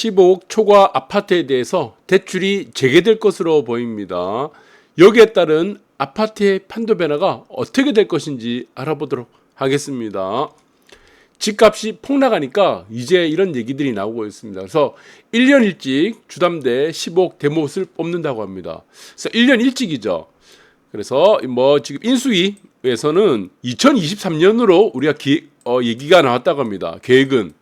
15억 초과 아파트에 대해서 대출이 재개될 것으로 보입니다. 여기에 따른 아파트의 판도 변화가 어떻게 될 것인지 알아보도록 하겠습니다. 집값이 폭락하니까 이제 이런 얘기들이 나오고 있습니다. 그래서 1년 일찍 주담대 15억 대못을 뽑는다고 합니다. 그래서 1년 일찍이죠. 그래서 뭐 지금 인수위에서는 2023년으로 우리가 기, 어, 얘기가 나왔다고 합니다. 계획은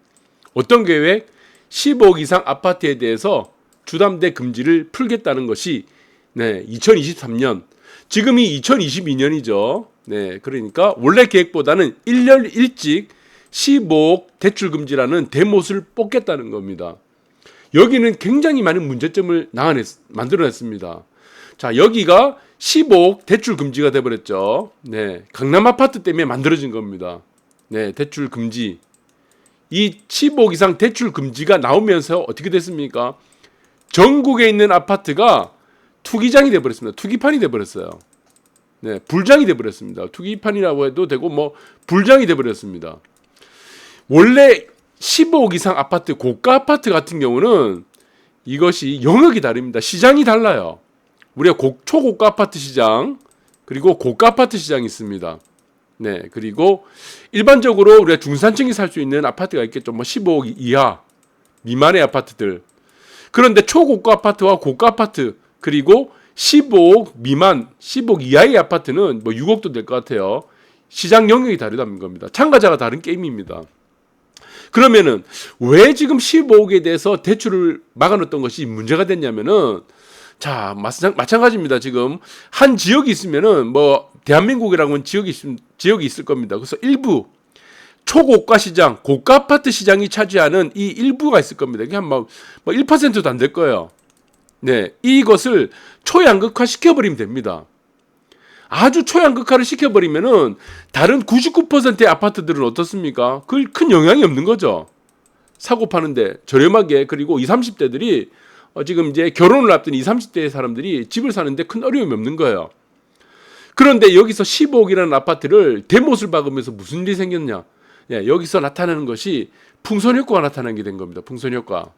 어떤 계획? 15억 이상 아파트에 대해서 주담대 금지를 풀겠다는 것이 네, 2023년 지금이 2022년이죠. 네, 그러니까 원래 계획보다는 1년 일찍 15억 대출 금지라는 대못을 뽑겠다는 겁니다. 여기는 굉장히 많은 문제점을 나아냈, 만들어냈습니다. 자, 여기가 15억 대출 금지가 돼버렸죠. 네, 강남 아파트 때문에 만들어진 겁니다. 네, 대출 금지. 이 15억 이상 대출 금지가 나오면서 어떻게 됐습니까? 전국에 있는 아파트가 투기장이 돼 버렸습니다. 투기판이 돼 버렸어요. 네, 불장이 돼 버렸습니다. 투기판이라고 해도 되고 뭐 불장이 돼 버렸습니다. 원래 15억 이상 아파트 고가 아파트 같은 경우는 이것이 영역이 다릅니다. 시장이 달라요. 우리가 고, 초고가 아파트 시장 그리고 고가 아파트 시장이 있습니다. 네, 그리고 일반적으로 우리가 중산층이 살 수 있는 아파트가 있겠죠. 뭐 15억 이하 미만의 아파트들. 그런데 초고가 아파트와 고가 아파트 그리고 15억 미만, 10억 이하의 아파트는 뭐 6억도 될 것 같아요. 시장 영역이 다르다는 겁니다. 참가자가 다른 게임입니다. 그러면은 왜 지금 15억에 대해서 대출을 막아놓던 것이 문제가 됐냐면은 자 마찬, 마찬가지입니다. 지금 한 지역이 있으면은 뭐 대한민국이라고는 지역이 있, 지역이 있을 겁니다. 그래서 일부 초고가 시장, 고가 아파트 시장이 차지하는 이 일부가 있을 겁니다. 이게 한뭐 뭐 1%도 안 될 거예요. 네, 이것을 초양극화 시켜버리면 됩니다. 아주 초양극화를 시켜버리면은 다른 99%의 아파트들은 어떻습니까? 그 큰 영향이 없는 거죠. 사고 파는데 저렴하게 그리고 20, 30대들이 어 지금 이제 결혼을 앞둔 20, 30대 사람들이 집을 사는데 큰 어려움이 없는 거예요. 그런데 여기서 15억이라는 아파트를 대못을 박으면서 무슨 일이 생겼냐? 예, 여기서 나타나는 것이 풍선 효과가 나타나게 된 겁니다. 풍선 효과.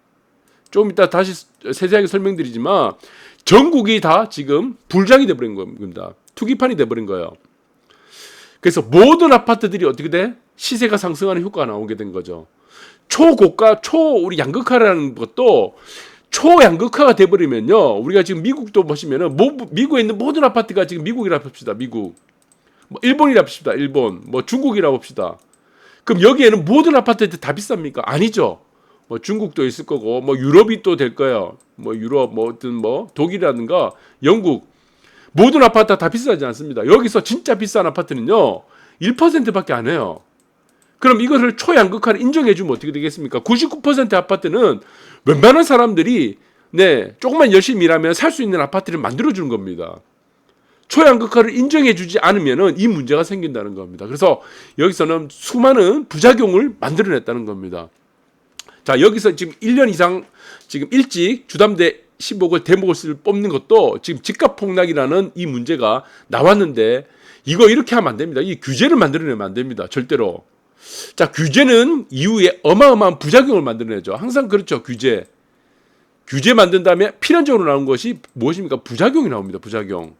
좀 이따 다시 세세하게 설명드리지만 전국이 다 지금 불장이 돼버린 겁니다. 투기판이 돼버린 거예요. 그래서 모든 아파트들이 어떻게 돼? 시세가 상승하는 효과가 나오게 된 거죠. 초고가, 초, 우리 양극화라는 것도 초양극화가 돼버리면요. 우리가 지금 미국도 보시면은, 미국에 있는 모든 아파트가 지금 미국이라 봅시다. 미국. 뭐 일본이라 봅시다. 일본. 뭐 중국이라 봅시다. 그럼 여기에는 모든 아파트들 다 비쌉니까? 아니죠. 뭐 중국도 있을 거고, 뭐 유럽이 또 될 거예요. 뭐 유럽, 뭐든 뭐 독일이라든가 영국. 모든 아파트가 다 비싸지 않습니다. 여기서 진짜 비싼 아파트는요, 1%밖에 안 해요. 그럼 이것을 초양극화를 인정해 주면 어떻게 되겠습니까? 99% 아파트는 웬만한 사람들이 네, 조금만 열심히 일하면 살 수 있는 아파트를 만들어 주는 겁니다. 초양극화를 인정해 주지 않으면은 이 문제가 생긴다는 겁니다. 그래서 여기서는 수많은 부작용을 만들어냈다는 겁니다. 자, 여기서 지금 1년 이상 지금 일찍 주담대 10억을 대목을 뽑는 것도 지금 집값 폭락이라는 이 문제가 나왔는데 이거 이렇게 하면 안 됩니다. 이 규제를 만들어내면 안 됩니다. 절대로. 자, 규제는 이후에 어마어마한 부작용을 만들어내죠. 항상 그렇죠. 규제. 규제 만든 다음에 필연적으로 나온 것이 무엇입니까? 부작용이 나옵니다. 부작용.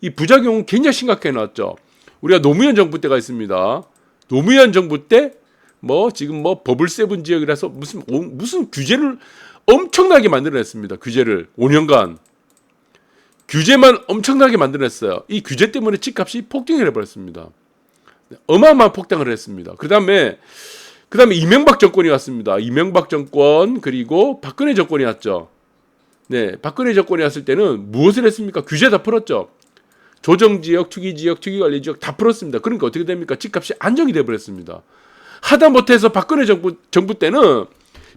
이 부작용은 굉장히 심각하게 나왔죠. 우리가 노무현 정부 때가 있습니다. 노무현 정부 때 뭐 지금 뭐 버블 세븐 지역이라서 무슨 무슨 규제를 엄청나게 만들어냈습니다. 규제를 5년간 규제만 엄청나게 만들어냈어요. 이 규제 때문에 집값이 폭등해 버렸습니다. 어마어마한 폭등을 했습니다. 그 다음에 그 다음에 이명박 정권이 왔습니다. 이명박 정권 그리고 박근혜 정권이 왔죠. 네, 박근혜 정권이 왔을 때는 무엇을 했습니까? 규제 다 풀었죠. 조정 지역, 투기 지역, 투기 관리 지역 다 풀었습니다. 그러니까 어떻게 됩니까? 집값이 안정이 돼 버렸습니다. 하다 못해서 박근혜 정부, 정부 때는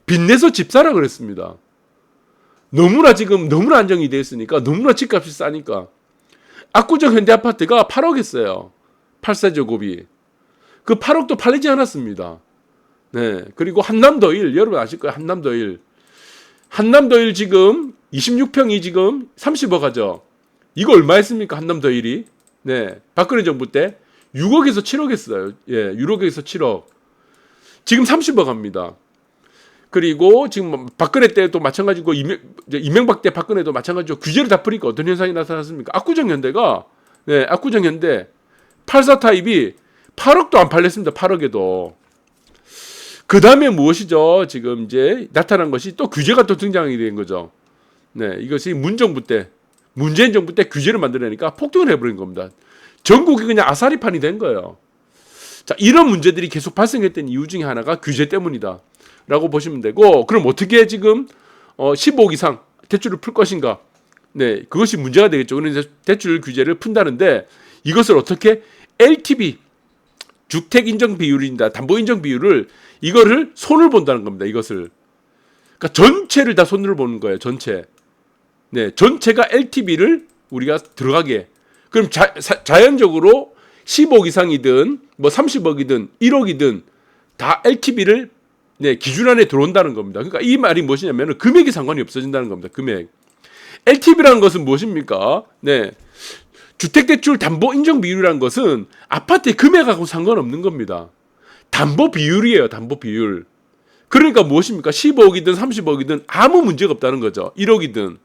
빚내서 집 사라 그랬습니다. 너무나 지금 너무나 안정이 되어 있으니까 너무나 집값이 싸니까 압구정 현대 아파트가 8억 했어요. 8세제곱이. 그 8억도 팔리지 않았습니다. 네. 그리고 한남더일, 여러분 아실 거예요. 한남더일. 한남더일 지금 26평이 지금 30억 하죠. 이거 얼마 했습니까? 한남더일이. 네. 박근혜 정부 때 6억에서 7억 했어요. 예. 6억에서 7억. 지금 30억 합니다. 그리고 지금 뭐 박근혜 때도 마찬가지고 이명, 이명박 때 박근혜도 마찬가지로 규제를 다 풀니까 어떤 현상이 나타났습니까? 압구정 현대가 네, 압구정 현대 84 타입이 8억도 안 팔렸습니다. 8억에도. 그 다음에 무엇이죠? 지금 이제 나타난 것이 또 규제가 또 등장이 된 거죠. 네, 이것이 문정부 때, 문재인 정부 때 규제를 만들어내니까 폭등을 해버린 겁니다. 전국이 그냥 아사리판이 된 거예요. 자, 이런 문제들이 계속 발생했던 이유 중에 하나가 규제 때문이다. 라고 보시면 되고, 그럼 어떻게 지금, 어, 15억 이상 대출을 풀 것인가? 네, 그것이 문제가 되겠죠. 그래서 대출 규제를 푼다는데, 이것을 어떻게 LTV, 주택 인정 비율입니다. 담보 인정 비율을, 이거를 손을 본다는 겁니다. 이것을. 그러니까 전체를 다 손으로 보는 거예요. 전체. 네, 전체가 LTV를 우리가 들어가게. 그럼 자, 연적으로 10억 이상이든 뭐 30억이든 1억이든 다 LTV를 네, 기준 안에 들어온다는 겁니다. 그러니까 이 말이 무엇이냐면 금액이 상관이 없어진다는 겁니다. 금액. LTV라는 것은 무엇입니까? 네. 주택대출 담보 인정 비율이라는 것은 아파트의 금액하고 상관없는 겁니다. 담보 비율이에요. 담보 비율. 그러니까 무엇입니까? 15억이든 30억이든 아무 문제가 없다는 거죠. 1억이든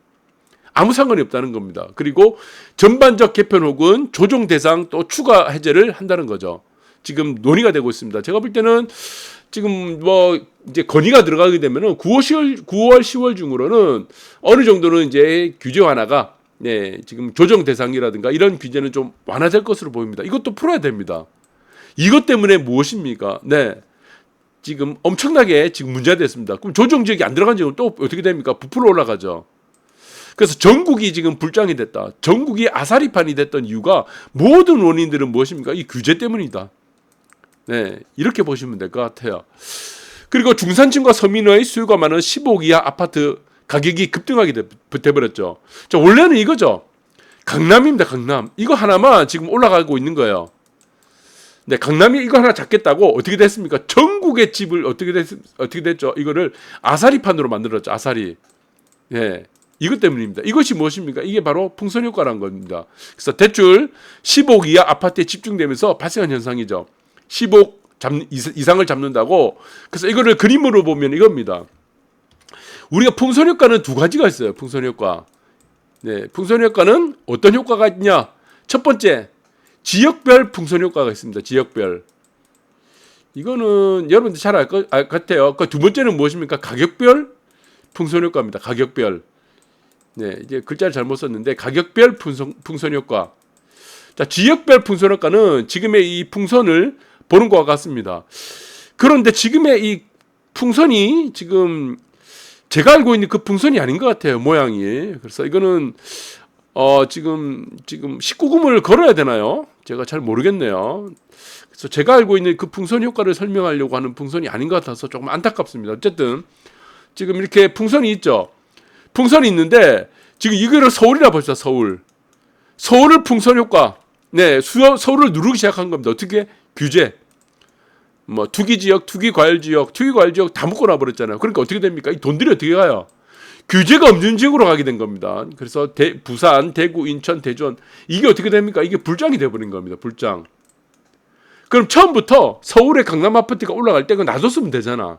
아무 상관이 없다는 겁니다. 그리고 전반적 개편 혹은 조정 대상 또 추가 해제를 한다는 거죠. 지금 논의가 되고 있습니다. 제가 볼 때는 지금 뭐 이제 건의가 들어가게 되면은 9월 10월 9월 10월 중으로는 어느 정도는 이제 규제 완화가 네, 지금 조정 대상이라든가 이런 규제는 좀 완화될 것으로 보입니다. 이것도 풀어야 됩니다. 이것 때문에 무엇입니까? 네. 지금 엄청나게 지금 문제가 됐습니다. 그럼 조정 지역이 안 들어간 지역은 또 어떻게 됩니까? 부풀어 올라가죠. 그래서 전국이 지금 불장이 됐다. 전국이 아사리판이 됐던 이유가 모든 원인들은 무엇입니까? 이 규제 때문이다. 네, 이렇게 보시면 될 것 같아요. 그리고 중산층과 서민의 수요가 많은 15억 이하 아파트 가격이 급등하게 돼- 돼버렸죠. 자, 원래는 이거죠. 강남입니다, 강남. 이거 하나만 지금 올라가고 있는 거예요. 네, 강남이 이거 하나 잡겠다고 어떻게 됐습니까? 전국의 집을 어떻게 됐, 어떻게 됐죠? 이거를 아사리판으로 만들었죠, 아사리. 예. 이것 때문입니다. 이것이 무엇입니까? 이게 바로 풍선 효과라는 겁니다. 그래서 대출 15억 이하 아파트에 집중되면서 발생한 현상이죠. 15억 잡, 이상을 잡는다고. 그래서 이거를 그림으로 보면 이겁니다. 우리가 풍선 효과는 두 가지가 있어요. 풍선 효과. 네, 풍선 효과는 어떤 효과가 있냐? 첫 번째, 지역별 풍선 효과가 있습니다. 지역별. 이거는 여러분들 잘 알 것 같아요. 그 두 번째는 무엇입니까? 가격별 풍선 효과입니다. 가격별. 네, 이제 글자를 잘못 썼는데 가격별 풍선, 풍선 효과. 자, 지역별 풍선 효과는 지금의 이 풍선을 보는 것과 같습니다. 그런데 지금의 이 풍선이 지금 제가 알고 있는 그 풍선이 아닌 것 같아요. 모양이. 그래서 이거는 어 지금 지금 19금을 걸어야 되나요? 제가 잘 모르겠네요. 그래서 제가 알고 있는 그 풍선 효과를 설명하려고 하는 풍선이 아닌 것 같아서 조금 안타깝습니다. 어쨌든 지금 이렇게 풍선이 있죠. 풍선이 있는데 지금 이거를 서울이라 봅시다. 서울. 서울을 풍선 효과. 네, 수요 서울을 누르기 시작한 겁니다. 어떻게 규제. 뭐 투기 지역, 투기 과열 지역, 투기 과열 지역 다 묶어놔 버렸잖아요. 그러니까 어떻게 됩니까? 이 돈들이 어떻게 가요? 규제가 없는 지역으로 가게 된 겁니다. 그래서 대, 부산, 대구, 인천, 대전 이게 어떻게 됩니까? 이게 불장이 돼 버린 겁니다. 불장. 그럼 처음부터 서울의 강남 아파트가 올라갈 때 그거 놔뒀으면 되잖아.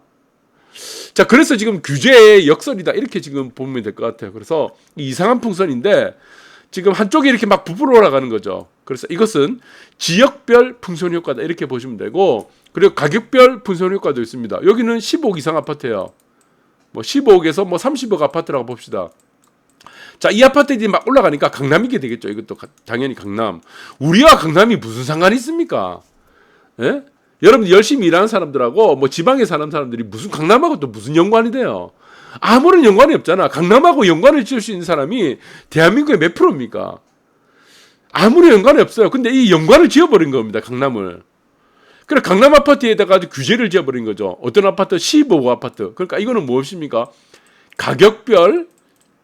자, 그래서 지금 규제의 역설이다. 이렇게 지금 보면 될 것 같아요. 그래서 이 이상한 풍선인데 지금 한쪽이 이렇게 막 부풀어 올라가는 거죠. 그래서 이것은 지역별 풍선 효과다. 이렇게 보시면 되고 그리고 가격별 풍선 효과도 있습니다. 여기는 15억 이상 아파트예요. 뭐 15억에서 뭐 30억 아파트라고 봅시다. 자, 이 아파트들이 막 올라가니까 강남이게 되겠죠. 이것도 가- 당연히 강남. 우리와 강남이 무슨 상관이 있습니까? 예? 여러분 열심히 일하는 사람들하고 뭐 지방에 사는 사람들이 무슨 강남하고 또 무슨 연관이 돼요? 아무런 연관이 없잖아. 강남하고 연관을 지을 수 있는 사람이 대한민국의 몇 프로입니까? 아무런 연관이 없어요. 근데 이 연관을 지어버린 겁니다. 강남을. 그래 강남 아파트에다가 규제를 지어버린 거죠. 어떤 아파트 15호 아파트. 그러니까 이거는 무엇입니까? 가격별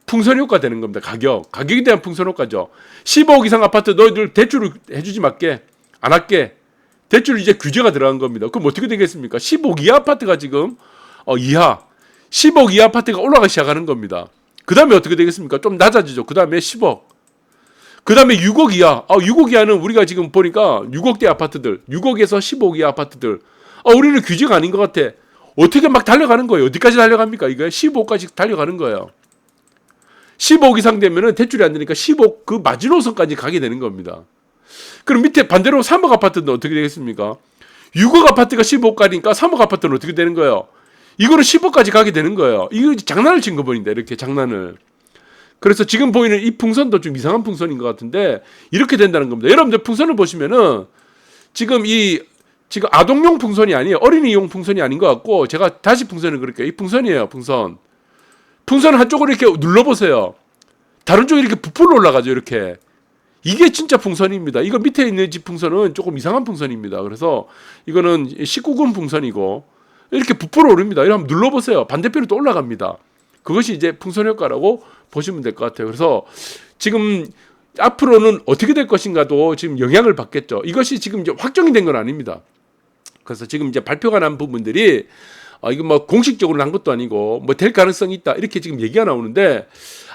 풍선 효과 되는 겁니다. 가격. 가격에 대한 풍선 효과죠. 15억 이상 아파트 너희들 대출을 해주지 말게. 안 할게. 대출 이제 규제가 들어간 겁니다. 그럼 어떻게 되겠습니까? 10억 이하 아파트가 지금 어, 이하 10억 이하 아파트가 올라가기 시작하는 겁니다. 그 다음에 어떻게 되겠습니까? 좀 낮아지죠. 그 다음에 10억. 그 다음에 6억 이하. 아, 6억 이하는 우리가 지금 보니까 6억대 아파트들, 6억에서 10억 이하 아파트들. 아, 우리는 규제가 아닌 것 같아. 어떻게 막 달려가는 거예요. 어디까지 달려갑니까? 이거 15까지 달려가는 거예요. 15억 이상 되면은 대출이 안 되니까 15억 그 마지노선까지 가게 되는 겁니다. 그럼 밑에 반대로 3억 아파트는 어떻게 되겠습니까? 6억 아파트가 15억 가니까 3억 아파트는 어떻게 되는 거예요? 이거는 10억까지 가게 되는 거예요. 이거 장난을 친 거 보인다. 이렇게 장난을. 그래서 지금 보이는 이 풍선도 좀 이상한 풍선인 것 같은데 이렇게 된다는 겁니다. 여러분들 풍선을 보시면은 지금 이 지금 아동용 풍선이 아니에요. 어린이용 풍선이 아닌 것 같고 제가 다시 풍선을 그릴게요. 이 풍선이에요. 풍선. 풍선 한쪽으로 이렇게 눌러보세요. 다른 쪽에 이렇게 부풀어 올라가죠. 이렇게. 이게 진짜 풍선입니다. 이거 밑에 있는 집 풍선은 조금 이상한 풍선입니다. 그래서 이거는 19금 풍선이고 이렇게 부풀어 오릅니다. 한번 눌러보세요. 반대편으로 또 올라갑니다. 그것이 이제 풍선 효과라고 보시면 될 것 같아요. 그래서 지금 앞으로는 어떻게 될 것인가도 지금 영향을 받겠죠. 이것이 지금 이제 확정이 된 건 아닙니다. 그래서 지금 이제 발표가 난 부분들이 어, 이거 뭐 공식적으로 난 것도 아니고 뭐 될 가능성이 있다 이렇게 지금 얘기가 나오는데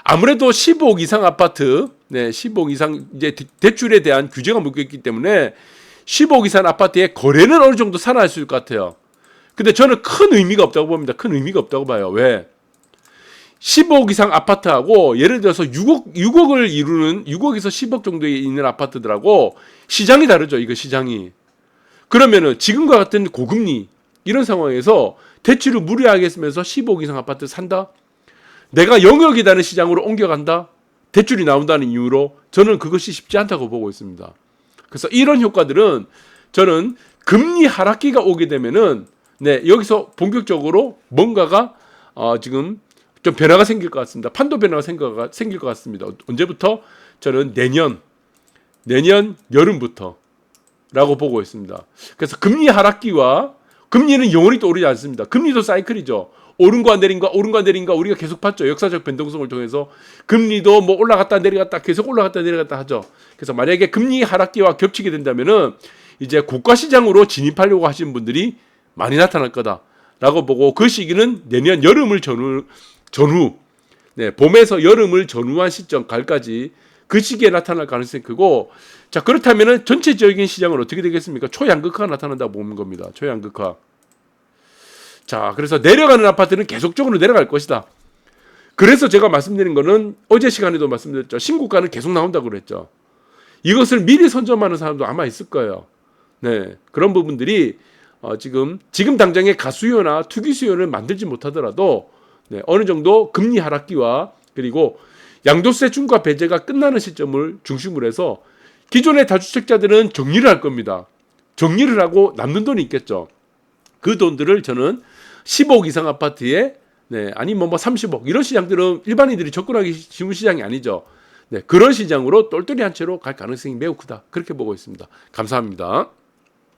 아무래도 15억 이상 아파트, 네, 15억 이상 이제 대- 대출에 대한 규제가 묶여 있기 때문에 15억 이상 아파트의 거래는 어느 정도 살아날 수 있을 것 같아요. 근데 저는 큰 의미가 없다고 봅니다. 큰 의미가 없다고 봐요. 왜? 15억 이상 아파트하고 예를 들어서 6억 6억을 이루는 6억에서 10억 정도에 있는 아파트들하고 시장이 다르죠. 이거 시장이. 그러면은 지금과 같은 고금리 이런 상황에서 대출을 무리하게 쓰면서 15억 이상 아파트 산다? 내가 영역이라는 시장으로 옮겨간다? 대출이 나온다는 이유로 저는 그것이 쉽지 않다고 보고 있습니다. 그래서 이런 효과들은 저는 금리 하락기가 오게 되면은 네, 여기서 본격적으로 뭔가가 어, 지금 좀 변화가 생길 것 같습니다. 판도 변화가 생길 것 같습니다. 언제부터? 저는 내년 내년 여름부터 라고 보고 있습니다. 그래서 금리 하락기와 금리는 영원히 또 오르지 않습니다. 금리도 사이클이죠. 오른과 내린과 오른과 내린과 우리가 계속 봤죠. 역사적 변동성을 통해서 금리도 뭐 올라갔다 내려갔다 계속 올라갔다 내려갔다 하죠. 그래서 만약에 금리 하락기와 겹치게 된다면은 이제 국가 시장으로 진입하려고 하시는 분들이 많이 나타날 거다라고 보고 그 시기는 내년 여름을 전후 전후 네, 봄에서 여름을 전후한 시점 갈까지 그 시기에 나타날 가능성이 크고 자 그렇다면은 전체적인 시장은 어떻게 되겠습니까? 초양극화가 나타난다고 보는 겁니다. 초양극화. 자 그래서 내려가는 아파트는 계속적으로 내려갈 것이다. 그래서 제가 말씀드린 거는 어제 시간에도 말씀드렸죠. 신고가는 계속 나온다고 그랬죠. 이것을 미리 선점하는 사람도 아마 있을 거예요. 네 그런 부분들이 어, 지금 지금 당장의 가수요나 투기 수요를 만들지 못하더라도 네, 어느 정도 금리 하락기와 그리고 양도세 중과 배제가 끝나는 시점을 중심으로 해서 기존의 다주택자들은 정리를 할 겁니다. 정리를 하고 남는 돈이 있겠죠. 그 돈들을 저는 15억 이상 아파트에 네, 아니면 뭐 30억 이런 시장들은 일반인들이 접근하기 쉬운 시장이 아니죠. 네, 그런 시장으로 똘똘이 한 채로 갈 가능성이 매우 크다. 그렇게 보고 있습니다. 감사합니다.